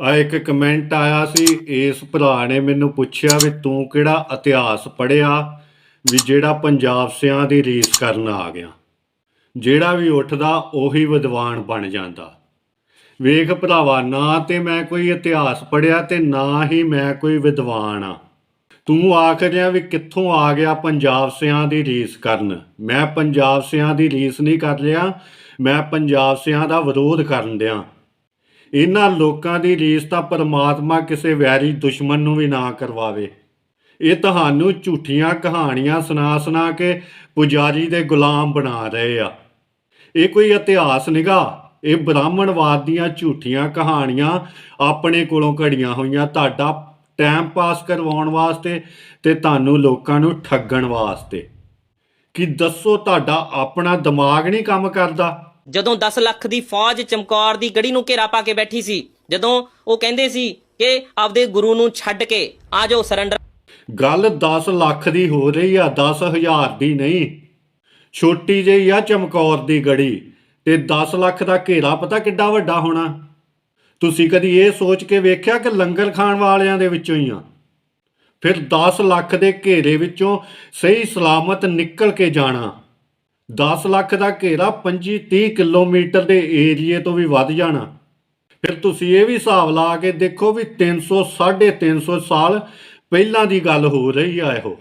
ਆ ਇੱਕ ਕਮੈਂਟ ਆਇਆ ਸੀ, ਇਸ ਭਰਾ ਨੇ ਮੈਨੂੰ ਪੁੱਛਿਆ ਵੀ ਤੂੰ ਕਿਹੜਾ ਇਤਿਹਾਸ ਪੜ੍ਹਿਆ ਵੀ ਜਿਹੜਾ ਪੰਜਾਬ ਸਿਆਂ ਦੀ ਰੀਸ ਕਰਨ ਆ ਗਿਆ। ਜਿਹੜਾ ਵੀ ਉੱਠਦਾ, ਉਹੀ ਵਿਦਵਾਨ ਬਣ ਜਾਂਦਾ। ਵੇਖ ਭਰਾਵਾ, ਨਾ ਤੇ ਮੈਂ ਕੋਈ ਇਤਿਹਾਸ ਪੜ੍ਹਿਆ ਤੇ ਨਾ ਹੀ ਮੈਂ ਕੋਈ ਵਿਦਵਾਨ ਆ। ਤੂੰ ਆਖ ਰਿਹਾ ਵੀ ਕਿੱਥੋਂ ਆ ਗਿਆ ਪੰਜਾਬ ਸਿਆਂ ਦੀ ਰੀਸ ਕਰਨ। ਮੈਂ ਪੰਜਾਬ ਸਿਆਂ ਦੀ ਰੀਸ ਨਹੀਂ ਕਰ ਰਿਹਾ, ਮੈਂ ਪੰਜਾਬ ਸਿਆਂ ਦਾ ਵਿਰੋਧ ਕਰਨ ਦਿਆਂ। ਇਹਨਾਂ ਲੋਕਾਂ ਦੀ ਰੀਸ ਤਾਂ ਪਰਮਾਤਮਾ ਕਿਸੇ ਵੈਰੀ ਦੁਸ਼ਮਣ ਨੂੰ ਵੀ ਨਾ ਕਰਵਾਵੇ। ਇਹ ਤੁਹਾਨੂੰ ਝੂਠੀਆਂ ਕਹਾਣੀਆਂ ਸੁਣਾ ਸੁਣਾ ਕੇ ਪੁਜਾਰੀ ਦੇ ਗੁਲਾਮ ਬਣਾ ਰਹੇ ਆ। ਇਹ ਕੋਈ ਇਤਿਹਾਸ ਨਿਗਾ? ਇਹ ਬ੍ਰਾਹਮਣਵਾਦ ਦੀਆਂ ਝੂਠੀਆਂ ਕਹਾਣੀਆਂ ਆਪਣੇ ਕੋਲੋਂ ਘੜੀਆਂ ਹੋਈਆਂ। ਤੁਹਾਡਾ ਟਾਈਮ ਪਾਸ ਕਰਵਾਉਣ ਵਾਸਤੇ ਤੇ ਤੁਹਾਨੂੰ ਲੋਕਾਂ ਨੂੰ ਠੱਗਣ ਵਾਸਤੇ। ਕਿ ਦੱਸੋ, ਤੁਹਾਡਾ ਆਪਣਾ ਦਿਮਾਗ ਨਹੀਂ ਕੰਮ ਕਰਦਾ? ਜਦੋਂ 10 ਲੱਖ ਦੀ ਫੌਜ ਚਮਕੌਰ ਦੀ ਗੜੀ ਨੂੰ ਘੇਰਾ ਪਾ ਕੇ ਬੈਠੀ ਸੀ, ਜਦੋਂ ਉਹ ਕਹਿੰਦੇ ਸੀ ਕਿ ਆਪਦੇ ਗੁਰੂ ਨੂੰ ਛੱਡ ਕੇ ਆ ਜਾਓ ਸਰੈਂਡਰ ਗੱਲ 10 ਲੱਖ ਦੀ ਹੋ ਰਹੀ ਆ 10000 ਦੀ ਨਹੀਂ। ਛੋਟੀ ਜਿਹੀ ਆ ਚਮਕੌਰ ਦੀ ਗੜੀ ਤੇ 10 ਲੱਖ ਦਾ ਘੇਰਾ ਪਤਾ ਕਿੱਡਾ ਵੱਡਾ ਹੋਣਾ? ਤੁਸੀਂ ਕਦੀ ਇਹ ਸੋਚ ਕੇ ਵੇਖਿਆ ਕਿ ਲੰਗਰ ਖਾਣ ਵਾਲਿਆਂ ਦੇ ਵਿੱਚੋਂ ਹੀ ਆ? ਫਿਰ 10 ਲੱਖ ਦੇ ਘੇਰੇ ਵਿੱਚੋਂ ਸਹੀ ਸਲਾਮਤ ਨਿਕਲ ਕੇ ਜਾਣਾ। 10 ਲੱਖ ਦਾ ਘੇਰਾ 25 30 ਕਿਲੋਮੀਟਰ ਦੇ ਏਰੀਏ ਤੋਂ ਵੀ ਵੱਧ ਜਾਣਾ। ਫਿਰ ਤੁਸੀਂ ਇਹ ਵੀ ਹਿਸਾਬ ਲਾ ਕੇ ਦੇਖੋ ਵੀ 300 350 ਸਾਲ ਪਹਿਲਾਂ ਦੀ ਗੱਲ ਹੋ ਰਹੀ ਆ ਇਹੋ।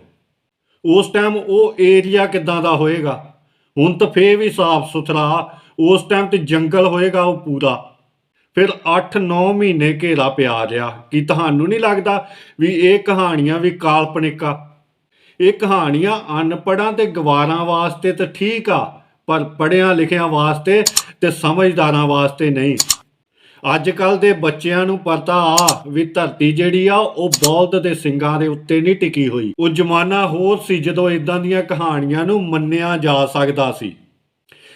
ਉਸ ਟਾਈਮ ਉਹ ਏਰੀਆ ਕਿੱਦਾਂ ਦਾ ਹੋਏਗਾ? ਹੁਣ ਤਾਂ ਫੇਰ ਵੀ ਸਾਫ਼ ਸੁਥਰਾ, ਉਸ ਟਾਈਮ ਤੇ ਜੰਗਲ ਹੋਏਗਾ ਉਹ ਪੂਰਾ। ਫਿਰ 8-9 ਮਹੀਨੇ ਘੇਰਾ ਪਿਆ ਰਿਹਾ। ਕਿ ਤੁਹਾਨੂੰ ਨਹੀਂ ਲੱਗਦਾ ਵੀ ਇਹ ਕਹਾਣੀਆਂ ਵੀ ਕਾਲਪਨਿਕ ਆ? ਇਹ ਕਹਾਣੀਆਂ ਅਨਪੜਾਂ ਤੇ ਗਵਾਰਾਂ ਵਾਸਤੇ ਤਾਂ ਠੀਕ ਆ, ਪਰ ਪੜਿਆਂ ਲਿਖਿਆਂ ਵਾਸਤੇ ਤੇ ਸਮਝਦਾਰਾਂ ਵਾਸਤੇ ਨਹੀਂ। ਅੱਜ ਕੱਲ ਦੇ ਬੱਚਿਆਂ ਨੂੰ ਪਤਾ ਆ ਵੀ ਧਰਤੀ ਜਿਹੜੀ ਆ, ਉਹ ਬੌਧ ਦੇ ਸਿੰਗਾਂ ਦੇ ਉੱਤੇ ਨਹੀਂ ਟਿਕੀ ਹੋਈ। ਉਹ ਜ਼ਮਾਨਾ ਹੋਰ ਸੀ ਜਦੋਂ ਇਦਾਂ ਦੀਆਂ ਕਹਾਣੀਆਂ ਨੂੰ ਮੰਨਿਆ ਜਾ ਸਕਦਾ ਸੀ।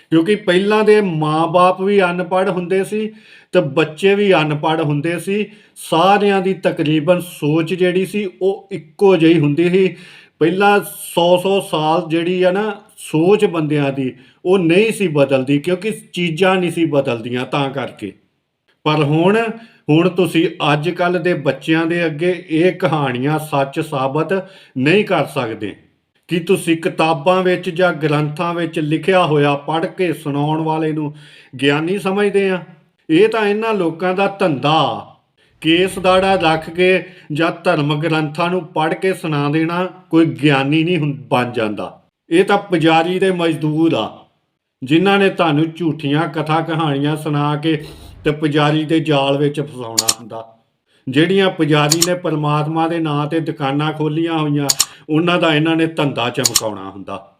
ਕਿਉਂਕਿ ਪਹਿਲਾਂ ਦੇ ਮਾਪੇ ਵੀ ਅਨਪੜ੍ਹ ਹੁੰਦੇ ਸੀ ਤੇ ਬੱਚੇ ਵੀ ਅਨਪੜ੍ਹ ਹੁੰਦੇ ਸੀ। ਸਾਰਿਆਂ ਦੀ ਤਕਰੀਬਨ ਸੋਚ ਜਿਹੜੀ ਸੀ, ਉਹ ਇੱਕੋ ਜਿਹੀ ਹੁੰਦੀ ਸੀ। ਪਹਿਲਾਂ 100-100 ਸਾਲ ਜਿਹੜੀ ਆ ਨਾ ਸੋਚ ਬੰਦਿਆਂ ਦੀ, ਉਹ ਨਹੀਂ ਸੀ ਬਦਲਦੀ ਕਿਉਂਕਿ ਚੀਜ਼ਾਂ ਨਹੀਂ ਸੀ ਬਦਲਦੀਆਂ ਤਾਂ ਕਰਕੇ। ਪਰ ਹੁਣ ਹੁਣ ਤੁਸੀਂ ਅੱਜ ਕੱਲ ਦੇ ਬੱਚਿਆਂ ਦੇ ਅੱਗੇ ਇਹ ਕਹਾਣੀਆਂ ਸੱਚ ਸਾਬਤ ਨਹੀਂ ਕਰ ਸਕਦੇ। ਕਿ ਤੁਸੀਂ ਕਿਤਾਬਾਂ ਵਿੱਚ ਜਾਂ ਗ੍ਰੰਥਾਂ ਵਿੱਚ ਲਿਖਿਆ ਹੋਇਆ ਪੜ੍ਹ ਕੇ ਸੁਣਾਉਣ ਵਾਲੇ ਨੂੰ ਗਿਆਨੀ ਸਮਝਦੇ ਆ? ਇਹ ਤਾਂ ਇਹਨਾਂ ਲੋਕਾਂ ਦਾ ਧੰਦਾ ਕੇਸ ਦਾੜਾ ਰੱਖ ਕੇ ਜਾਂ ਧਰਮ ਗ੍ਰੰਥਾਂ ਨੂੰ ਪੜ੍ਹ ਕੇ ਸੁਣਾ ਦੇਣਾ ਕੋਈ ਗਿਆਨੀ ਨਹੀਂ ਹੁੰ- ਬਣ ਜਾਂਦਾ। ਇਹ ਤਾਂ ਪੁਜਾਰੀ ਦੇ ਮਜ਼ਦੂਰ ਆ, ਜਿਨ੍ਹਾਂ ਨੇ ਤੁਹਾਨੂੰ ਝੂਠੀਆਂ ਕਥਾ ਕਹਾਣੀਆਂ ਸੁਣਾ ਕੇ ਤੇ ਪੁਜਾਰੀ ਦੇ ਜਾਲ ਵਿੱਚ ਫਸਾਉਣਾ ਹੁੰਦਾ। ਜਿਹੜੀਆਂ ਪੁਜਾਰੀ ਨੇ ਪਰਮਾਤਮਾ ਦੇ ਨਾਂ ਤੇ ਦੁਕਾਨਾਂ ਖੋਲੀਆਂ ਹੋਈਆਂ, ਉਹਨਾਂ ਦਾ ਇਹਨਾਂ ਨੇ ਧੰਦਾ ਚਮਕਾਉਣਾ ਹੁੰਦਾ।